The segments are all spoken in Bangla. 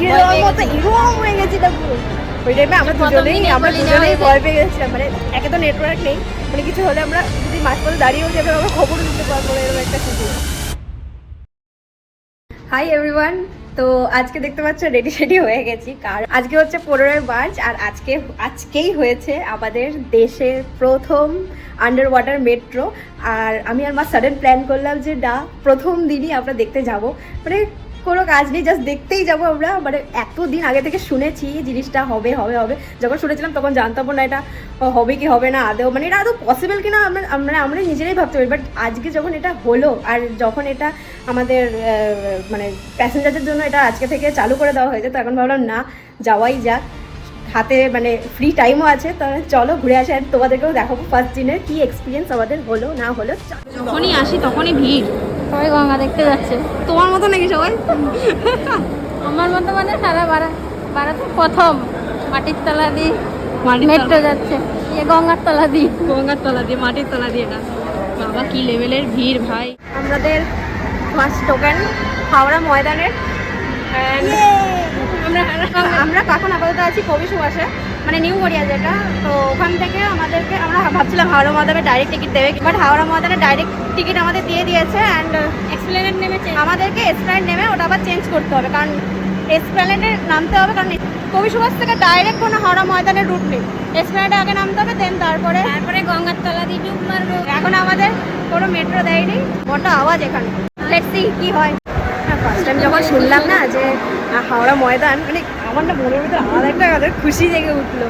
ছিঁড়ে দেওয়ার মতো এরকম হয়ে গেছিলাম পুরো ওই টাইমে আমরা দুজনেই আমরা দুজনেই ভয় পেয়ে গেছিলাম। মানে একে তো নেটওয়ার্ক নেই। মানে কিছু হলে আমরা যদি মাঝপথে দাঁড়িয়েও যাবে আমরা খবরও দিতে পারব এরকম একটা সিচুয়েশন হাই এভরিওয়ান তো আজকে দেখতে পাচ্ছ রেডি শেডি হয়ে গেছি। কার আজকে হচ্ছে পনেরোই মার্চ আর আজকে আজকেই হয়েছে আমাদের দেশের প্রথম আন্ডার ওয়াটার মেট্রো আর আমি আর মা সাডেন প্ল্যান করলাম যে ডা প্রথম দিনই আমরা দেখতে যাব। মানে কোনো কাজ নেই জাস্ট দেখতেই যাব আমরা। মানে এতদিন আগে থেকে শুনেছি জিনিসটা হবে হবে হবে। যখন শুনেছিলাম তখন জানতাম না এটা হবে কি হবে না আদেও মানে এটা আদৌ পসিবল কিনা আমরা আমরা আমরা নিজেরাই ভাবতে পারি। বাট আজকে যখন এটা হলো, আর যখন এটা আমাদের মানে প্যাসেঞ্জারদের জন্য এটা আজকে থেকে চালু করে দেওয়া হয়েছে, তো এখন ভাবলাম না, যাওয়াই যাক। হাতে মানে ফ্রি টাইমও আছে তো চলো ঘুরে আসি আর তোমাদেরকেও দেখাবো ফার্স্ট দিনের কি এক্সপিরিয়েন্স আমাদের হলো না হলো। যখনই আসি তখনই ভিড়। সবাই গঙ্গা দেখতে যাচ্ছে। তোমার মতো নাকি সবাই? আমার মতো মানে সারা বারা বারাতে প্রথম। মাটির তলা দিয়ে মাটির মেট্রো যাচ্ছে। ইয়ে গঙ্গার তলা দিয়ে। গঙ্গার তলা দিয়ে মাটির তলা দিয়ে না। বাবা কি লেভেলের ভিড় ভাই। আমাদের ফার্স্ট টোকেন হাওড়া ময়দানের আমরা এখন আপাতত আছি কবি সুভাষে মানে নিউ গড়িয়া যেটা। তো ওখান থেকে আমাদেরকে আমরা ভাবছিলাম হাওড়া ময়দানে ডাইরেক্ট টিকিট দেবে বাট হাওড়া ময়দানে ডাইরেক্ট টিকিট আমাদের দিয়ে দিয়েছে অ্যান্ড এক্সপ্লেনেট নেমেছে আমাদেরকে এসপ্ল্যানেড নেমে ওটা আবার চেঞ্জ করতে হবে কারণ এসপ্ল্যানেডে নামতে হবে কারণ কবি সুভাষ থেকে ডাইরেক্ট কোনো হাওড়া ময়দানের রুট নেই। এসপ্ল্যানেডে আগে নামতে হবে দেন তারপরে তারপরে গঙ্গার তলা দিয়ে ডুব মারবো। এখন আমাদের কোনো মেট্রো দেয়নি বড্ড আওয়াজ এখানে। লেটস কি হয়। ফার্স্ট টাইম যখন শুনলাম না যে হাওড়া ময়দান মানে আমার না মনের ভিতরে আলাদা একটা আমাদের খুশি জেগে উঠল।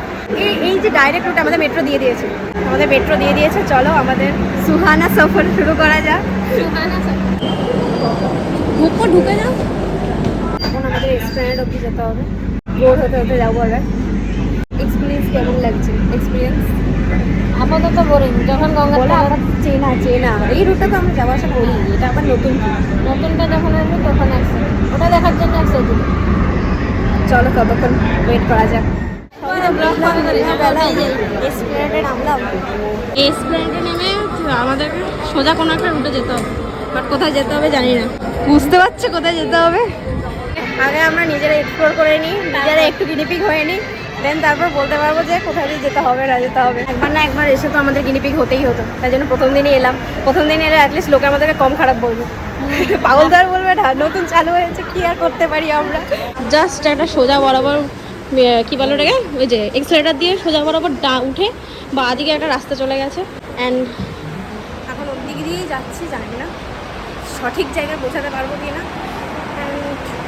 এই এই যে ডাইরেক্ট রুট আমাদের মেট্রো দিয়ে দিয়েছে। আমাদের মেট্রো দিয়ে দিয়েছে চলো আমাদের সুহানা সফর শুরু করা যাক। সুহানা উপর ঢুকে যাও। এখন আমাদের এক্সপ্লেনেড অব্দি যেতে হবে। বোর হতে হতে যাব এবার এক্সপিরিয়েন্স কেমন লাগছে? এক্সপিরিয়েন্স আপাতত বোরিং যখন গঙ্গার বলে আমরা চেনা চেনা। এই রুটটা তো আমরা যাওয়া আসা করি এটা আবার নতুন নতুনটা যখন আসবে তখন আসবে ওটা দেখার জন্য একসাথে চলো ততক্ষণ ওয়েট করা যাক। এসপ্ল্যানেডে নেমে আমাদেরকে সোজা কোনো একটা রুটে যেতে হবে। বাট কোথায় যেতে হবে জানি না। বুঝতে পারছ কোথায় যেতে হবে? আগে আমরা নিজেরা এক্সপ্লোর করে নিই নিজেরা একটু গিনিপিক হয়ে নিই। দেন তারপর বলতে পারব যে কোথায় দিয়ে যেতে হবে না যেতে হবে। একবার না একবার এসে তো আমাদের গিনিপিক হতেই হতো। তাই জন্য প্রথম দিনই এলাম। প্রথম দিন এলে অ্যাটলিস্ট লোকে আমাদেরকে কম খারাপ বলবে। পাগলদার বলবে না নতুন চালু হয়েছে কি আর করতে পারি আমরা? জাস্ট একটা সোজা বরাবর কি বলো ওটাকে? ওই যে এক্সেলেটার দিয়ে সোজা বরাবর ডা উঠে বা দিকে একটা রাস্তা চলে গেছে। অ্যান্ড এখন ওর দিক দিয়েই যাচ্ছি জানি না সঠিক জায়গায় পৌঁছাতে পারব কি না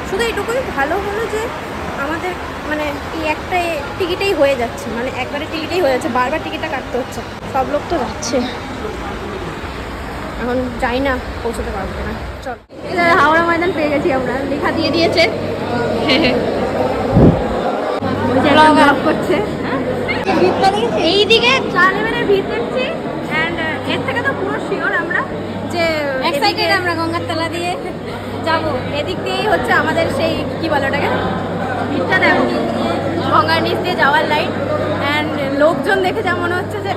শুধু এটুকুই ভালো হলো যে আমাদের মানে এই একটা টিকিটেই হয়ে যাচ্ছে মানে একবারে টিকিটেই হয়ে যাচ্ছে বারবার টিকিটটা কাটতে হচ্ছে। সব লোক তো যাচ্ছে। এখন যাই না পৌঁছাতে পারব না। চল। হাওড়া ময়দান পেয়ে গেছি আমরা লেখা দিয়ে দিয়েছে। করছে। এই দিকে চা লেভেলের ভিড় দেখছি অ্যান্ড এর থেকে তো পুরো শিওর আমরা যে এক্সাইটেড আমরা গঙ্গার তলা দিয়ে। যাব। এদিক দিয়েই হচ্ছে আমাদের সেই কি বলে ওটাকে? ভিড়টা দেখো। গঙ্গার নিচ দিয়ে যাওয়ার লাইন অ্যান্ড লোকজন দেখে যা মনে হচ্ছে যে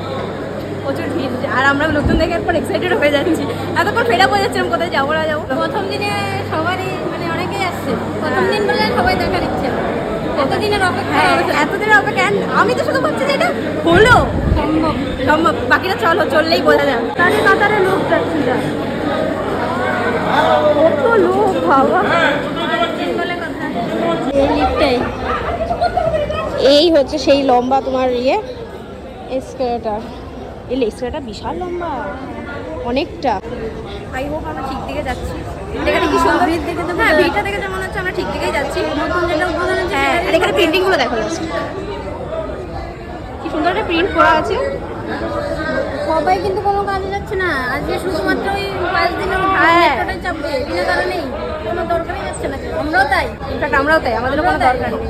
প্রচুর ভিড়। আর আমরা লোকজন দেখে পর এক্সাইটেড হয়ে যাচ্ছি। এতক্ষণ ফেরা বোঝা যাচ্ছিলাম কোথায় যাব না যাব। প্রথম দিনে সবারই মানে অনেকেই আসছে। প্রথম দিন বলে সবাই দেখার ইচ্ছে এতদিনের অপেক্ষা হ্যাঁ এতদিনের অপেক্ষা। আমি তো শুধু ভাবছি যে এটা হলো। সম্ভব। সম্ভব। বাকিটা চলো চললেই বোঝা যায় তাদের কাতারে লোক যাচ্ছে যা। কত লোক বাবা। এই হচ্ছে সেই লম্বা তোমার ইয়ে এসকেলেটার এই লেসকাটা বিশাল লম্বা। অনেকটা। আই হোপ আমরা ঠিক দিকে যাচ্ছি। এখানে কি সুন্দর। ভিড় দেখে হ্যাঁ ভিড়টা দেখে যেমন হচ্ছে আমরা ঠিক দিকেই যাচ্ছি। নতুন যেটা উদ্বোধন হচ্ছে হ্যাঁ আর এখানে প্রিন্টিংগুলো দেখো কি সুন্দর একটা প্রিন্ট করা আছে। সবাই কিন্তু কোনো কাজে যাচ্ছে না। আজকে শুধুমাত্র ওই পাঁচ দিনের হ্যাঁ। চাপবে বিনা কারণেই। কোনো দরকারই যাচ্ছে না আমরাও তাই। ইনফ্যাক্ট আমরাও তাই। আমাদেরও কোনো দরকার নেই।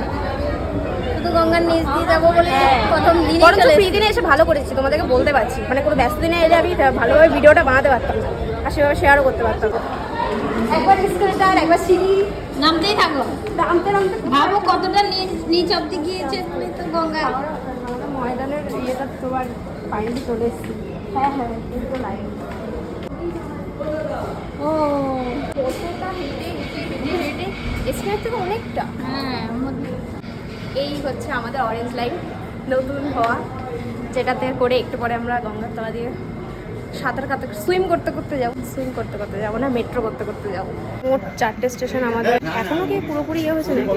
শুধু গঙ্গার নিচ দিয়ে যাব বলে প্রথম বরঞ্চ ফ্রি দিনে এসে ভালো করেছি। তোমাদেরকে বলতে পারছি। মানে কোনো ব্যস্ত দিনে এলে আমি ভালোভাবে ভিডিওটা বানাতে পারতাম না। আর সেভাবে শেয়ারও করতে পারতাম। একবার স্কেলেটার একবার সিঁড়ি। নামতেই থাকো নামতে নামতে। ভাবো কতটা নিচ নিচ অব্দি গিয়েছে তুমি তো গঙ্গা। ময়দানের ইয়েটা তোমার ফাইনালি চলে এসেছি। হ্যাঁ হ্যাঁ কিন্তু লাইন ও হেঁটে হেঁটে হেঁটে হেঁটে অনেকটা হ্যাঁ এই হচ্ছে আমাদের অরেঞ্জ লাইন নতুন হওয়া, যেটাতে করে একটু পরে আমরা গঙ্গার তলা দিয়ে সাঁতার কাটতে সুইম করতে করতে যাব। সুইম করতে করতে যাব না মেট্রো করতে করতে যাব। মোট চারটে স্টেশন আমাদের এখনও কি পুরোপুরি ইয়ে হয়েছে নাকি?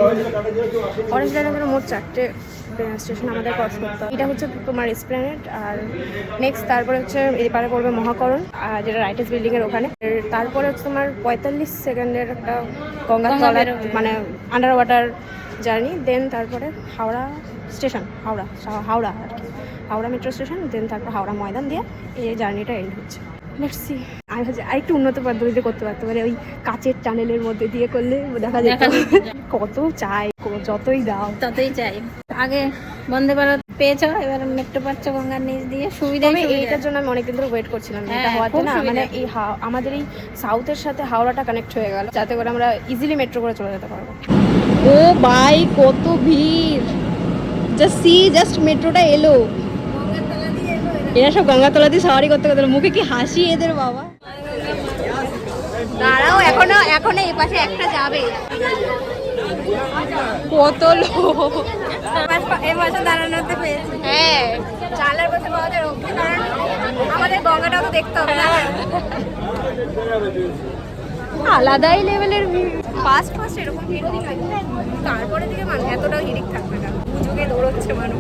অরেঞ্জ লাইনে মোট চারটে স্টেশন আমাদের ক্রস করতে এটা হচ্ছে তোমার এসপ্ল্যানেট আর নেক্সট তারপরে হচ্ছে এপারে পড়বে মহাকরণ আর যেটা রাইটেস বিল্ডিং এর ওখানে। তারপরে হচ্ছে তোমার পঁয়তাল্লিশ সেকেন্ডের একটা গঙ্গা মানে আন্ডার ওয়াটার জার্নি দেন তারপরে হাওড়া স্টেশন হাওড়া হাওড়া আর কি। হাওড়া মেট্রো স্টেশন দেন তারপর হাওড়া ময়দান দিয়ে এই জার্নিটা এন্ড হচ্ছে। লেটসি আমি ভাবছি আরেকটু উন্নত পদ্ধতিতে করতে পারতে পারে ওই কাচের টানেলের মধ্যে দিয়ে করলে দেখা যেত। কত চাই যতই দাও। ততই চাই। আগে বন্দে ভারত পেয়েছ এবার মেট্রো পাচ্ছ গঙ্গার নিচ দিয়ে। সুবিধা। এইটার জন্য আমি অনেকদিন ধরে ওয়েট করছিলাম হ্যাঁ, এটা হওয়াতে না মানে এই আমাদের এই সাউথের সাথে হাওড়াটা কানেক্ট হয়ে গেল যাতে করে আমরা ইজিলি মেট্রো করে চলে যেতে পারব। ও ভাই কত ভিড়। জাস্ট সি জাস্ট মেট্রোটা এলো। এরা সব গঙ্গাতলা দিয়ে সাওয়ারি করতে করতে মুখে কি হাসি এদের বাবা? দাঁড়াও এখনও এখনও এই পাশে একটা যাবে। কত লোক। এই পাশে দাঁড়ানোতে পেয়েছি। হ্যাঁ। চালের পাশে পাওয়া যায় কারণ আমাদের গঙ্গাটাও তো দেখতে হবে না। আলাদাই লেভেলের ভিড় ফার্স্ট ফার্স্ট এরকম ভিড় তারপরে দিকে মানে এতটাও হিড়িক থাকবে না। পুজোকে দৌড়চ্ছে মানুষ।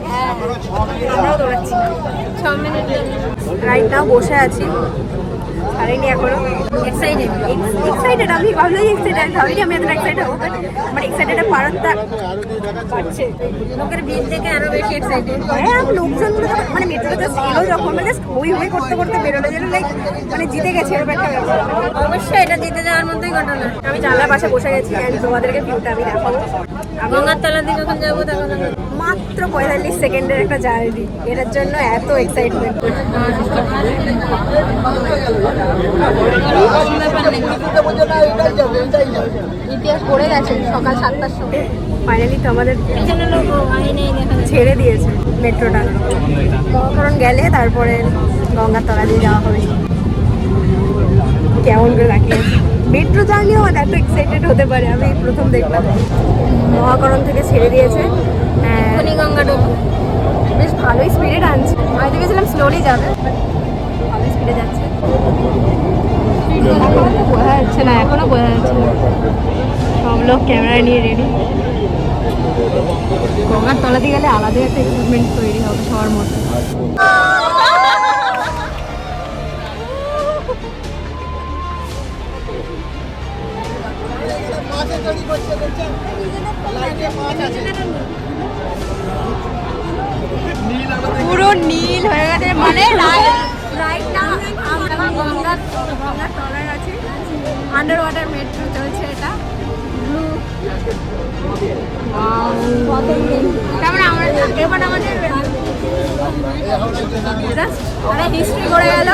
আমরাও দৌড়াচ্ছি। ছ মিনিট রাইট নাও বসে আছি। ছাড়িনি এখনও। এক্সাইটেড এক্সাইটেড আমি ভাবলাম এক্সাইটেড ভাবিনি আমি এত এক্সাইটেড হব বাট আমার এক্সাইটেড পারাটা পারছে। লোকের ভিড় দেখে আরও বেশি এক্সাইটেড হ্যাঁ যখন মানে মেট্রোতে জাস্ট এলো যখন মানে জাস্ট হই হই করতে করতে বেরোলো যেন লাইক মানে জিতে গেছে এরকম একটা ব্যাপার। অবশ্যই এটা জিতে যাওয়ার মতোই ঘটনা। আমি জানলার পাশে বসে গেছি তোমাদেরকে ভিউটা আমি দেখাবো। গঙ্গার তলার দিকে যখন যাব তখন মাত্র পঁয়তাল্লিশ সেকেন্ডের একটা জার্নি। এটার জন্য এত এক্সাইটমেন্ট ইতিহাস পড়ে গেছে সকাল সাতটার সময়। ফাইনালি তো আমাদের ছেড়ে দিয়েছে মেট্রোটা। মহাকরণ গেলে তারপরে গঙ্গার তলা দিয়ে যাওয়া হবে। কেমন করে তাকিয়ে মেট্রো জার্নিও আমার এত এক্সাইটেড হতে পারে আমি প্রথম দেখলাম। মহাকরণ থেকে ছেড়ে দিয়েছে। গঙ্গা ঢুকবো বেশ ভালোই স্পিডে টানছে আমি ভেবেছিলাম স্লোলি যাবে ভালোই স্পিডে যাচ্ছে। এখনও বোঝা যাচ্ছে না এখনও বোঝা যাচ্ছে না। সব লোক ক্যামেরা নিয়ে রেডি গঙ্গার তলাতে গেলে আলাদাই একটা এক্সাইটমেন্ট তৈরি হবে সবার মধ্যে। পুরো নীল হয়ে গেছে। মানে রাইট না, আমরা গঙ্গার গঙ্গার তলায় আছি। আন্ডার ওয়াটার মেট্রো চলছে এটা। আমাদের মানে করে গেল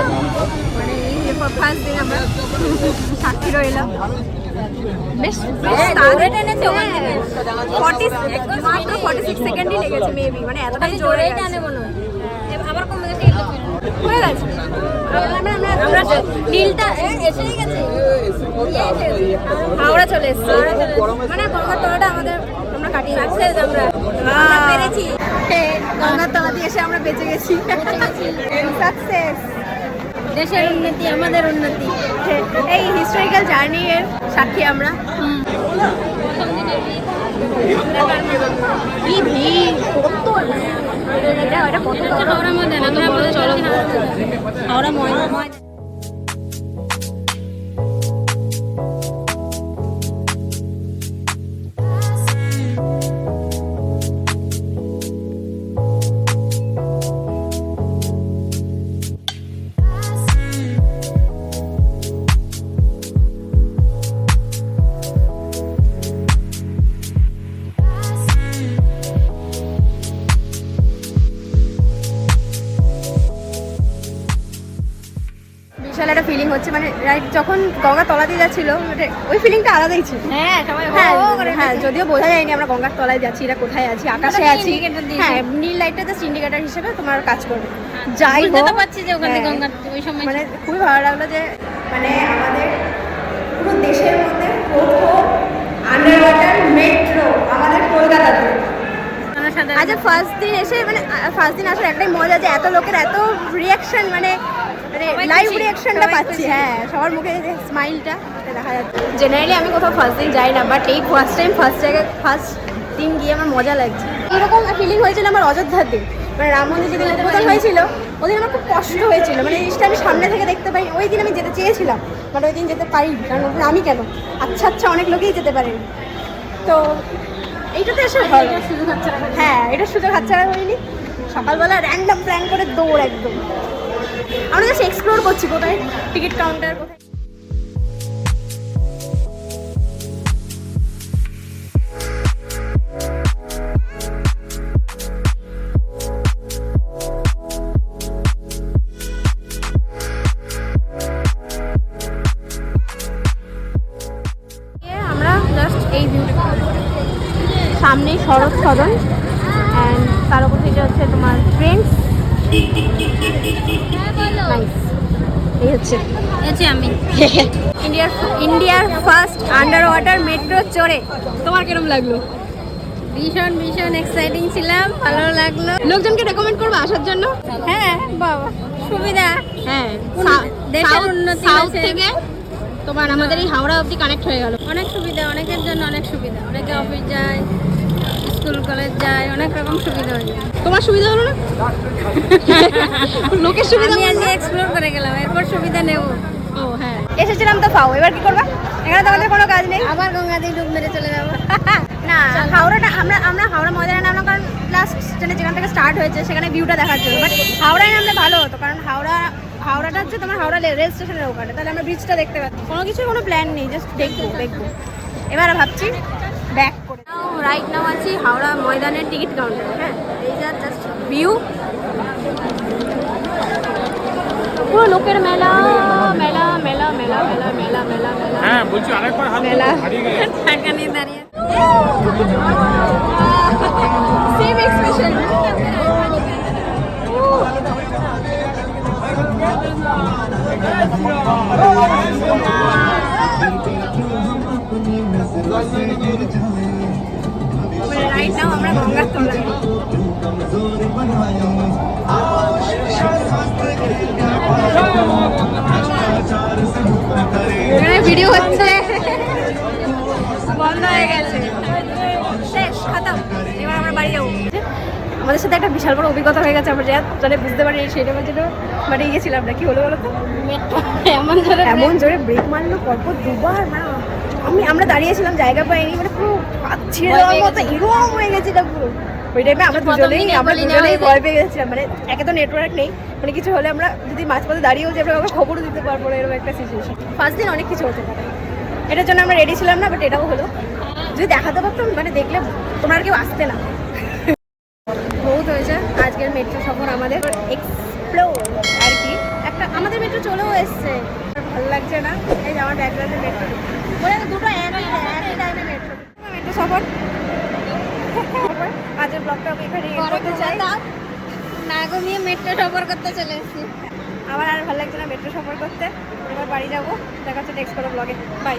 ফার্স্ট দিন আমরা সাক্ষী রইলাম বেশ বেশ তাড়াতাড়ি টেনেছে ওখান থেকে। ফর্টি মাত্র ফর্টি সিক্স সেকেন্ডই লেগেছে মেবি মানে এতটাই জোরে টানে মনে হয় আবার কমে গেছে হয়ে গেছে। আমরা আমরা নীলটা এসেই গেছে। হাওড়া চলে এসেছি। মানে গঙ্গার তলাটা আমাদের আমরা কাটিয়ে সাকসেস আমরা আমরা পেরেছি। গঙ্গার তলা দিয়ে এসে আমরা বেঁচে গেছি। সাকসেস দেশের উন্নতি আমাদের উন্নতি। এই হিস্টোরিক্যাল জার্নি এর সাক্ষী আমরা। কি ভিড় এটা এটা কত হাওড়া ময়দান। হচ্ছে মানে রাইট যখন গঙ্গা তলা দিয়ে যাচ্ছিল মানে ওই ফিলিংটা আলাদাই ছিল। হ্যাঁ হ্যাঁ হ্যাঁ যদিও বোঝা যায়নি আমরা গঙ্গার তলায় যাচ্ছি এটা কোথায় আছি আকাশে আছি। হ্যাঁ নীল লাইটটা জাস্ট ইন্ডিকেটার হিসেবে তোমার কাজ করবে। যাই বুঝতে হোক পারছি যে ওখানে হ্যাঁ। গঙ্গা ওই সময় মানে খুবই ভালো লাগল যে মানে আমাদের পুরো দেশের মধ্যে প্রথম আন্ডার ওয়াটার মেট্রো আমাদের কলকাতাতে আচ্ছা ফার্স্ট দিন এসে মানে ফার্স্ট দিন আসার একটাই মজা যে এত লোকের এত রিয়াকশন মানে লাইভ রিয়াকশনটা পাচ্ছি হ্যাঁ সবার মুখে স্মাইলটা দেখা যাচ্ছে। জেনারেলি আমি কোথাও ফার্স্ট দিন যাই না বাট এই ফার্স্ট টাইম ফার্স্ট জায়গায় ফার্স্ট দিন গিয়ে আমার মজা লাগছে। এরকম ফিলিং হয়েছিল আমার অযোধ্যার দিন। মানে রাম মন্দির যেদিন উদ্বোধন হয়েছিল ওদিন আমার খুব কষ্ট হয়েছিল। মানে জিনিসটা আমি সামনে থেকে দেখতে পাই ওই দিন আমি যেতে চেয়েছিলাম বাট ওই দিন যেতে পারি কারণ আমি কেন? আচ্ছা আচ্ছা অনেক লোকেই যেতে পারেন। তো এইটাতে এসে হ্যাঁ এটা সুযোগ হাতছাড়া করিনি সকালবেলা র্যান্ডম প্ল্যান করে দৌড় একদম। আমরা জাস্ট এক্সপ্লোর করছি কোথায় টিকিট কাউন্টার কোথায়। এই হচ্ছে। আমি। ইন্ডিয়ার ইন্ডিয়ার ফার্স্ট আন্ডার ওয়াটার মেট্রো চড়ে। তোমার কিরম লাগল? ভীষণ ভীষণ এক্সাইটিং ছিলাম ভালো লাগল। লোকজনকে রেকমেন্ড করব আসার জন্য? হ্যাঁ বাবা সুবিধা। হ্যাঁ দেশের উন্নতি সাউথ থেকে তোমার আমাদের এই হাওড়া অবধি কানেক্ট হয়ে গেল। অনেক সুবিধা অনেকের জন্য অনেক সুবিধা। অনেকে অফিস যায় স্কুল কলেজ যায় অনেক রকম সুবিধা হয়ে যায়। তোমার সুবিধা হলো না? লোকের সুবিধা আমি আজকে এক্সপ্লোর করে গেলাম এরপর সুবিধা নেব। ও হ্যাঁ। এসেছিলাম তো পাও এবার কি করবা? এখানে তো আমাদের কোনো কাজ নেই। আবার গঙ্গা দিয়ে ডুব মেরে চলে যাব। না হাওড়াটা আমরা আমরা হাওড়া ময়দানে নামলাম কারণ লাস্ট স্টেশনে যেখান থেকে স্টার্ট হয়েছে সেখানে ভিউটা দেখার জন্য। বাট হাওড়ায় নামলে ভালো হতো কারণ হাওড়া হাওড়াটা হচ্ছে তোমার হাওড়া রেল স্টেশনের ওখানে। তাহলে আমরা ব্রিজটা দেখতে পাচ্ছি কোনো কিছু কোনো প্ল্যান নেই জাস্ট দেখব দেখব। এবার ভাবছি ব্যাক রাইট নাও আছি হাওড়া ময়দানের টিকিট কাউন্টার হ্যাঁ? এই যা জাস্ট ভিউ পুরো লোকের মেলা মেলা মেলা মেলা মেলা মেলা মেলা মেলা। হ্যাঁ বলছি আরেকবার হাত মেলা। টাকা নিয়ে দাঁড়িয়ে। সেম এক্সপ্রেশন রাইট নাও আমরা গঙ্গার এখানে ভিডিও হচ্ছে। বন্ধ হয়ে গেছে। শেষ খতম। এবার আমরা বাড়ি যাব। আমাদের সাথে একটা বিশাল বড় অভিজ্ঞতা হয়ে গেছে আমরা যা মানে বুঝতে পারি সেই টাইমের জন্য মানে গেছিলাম না। কি হলো বলো তো? এমন ধরে এমন জোরে ব্রেক মারলো পরপর দুবার মানে আমি আমরা দাঁড়িয়েছিলাম জায়গা পাইনি মানে পুরো ছিঁড়ে দেওয়ার মতো এরকম হয়ে গেছিলাম পুরো। ওই টাইমে আমরা দুজনেই আমরা দুজনেই। ভয় পেয়ে গেছিলাম মানে একে তো নেটওয়ার্ক নেই মানে কিছু হলে আমরা যদি মাঝপথে দাঁড়িয়েও যাবে আমরা খবরও দিতে পারব না এরকম একটা সিচুয়েশন ফার্স্ট দিন অনেক কিছু হতে পারে। এটার জন্য আমরা রেডি ছিলাম না বাট এটাও হলো। যদি দেখাতে পারতাম মানে দেখলে তোমরা কেউ আসতে না। বহুত হয়েছে আজকের মেট্রো সফর আমাদের এক্সপ্লোর আর কি। একটা আমাদের মেট্রো চলেও এসছে। ভালো লাগছে না এই যে আমার ব্যাকগ্রাউন্ডে মেট্রো বলে দুটো একই একই টাইমে মেট্রো মেট্রো সফর আজকের ব্লগটা আমি এখানে চাই না ঘুমিয়ে মেট্রো সফর করতে চলে এসেছি। আমার আর ভালো লাগছে না মেট্রো সফর করতে। এবার বাড়ি যাব। দেখা হচ্ছে নেক্সট কোনো ব্লগে বাই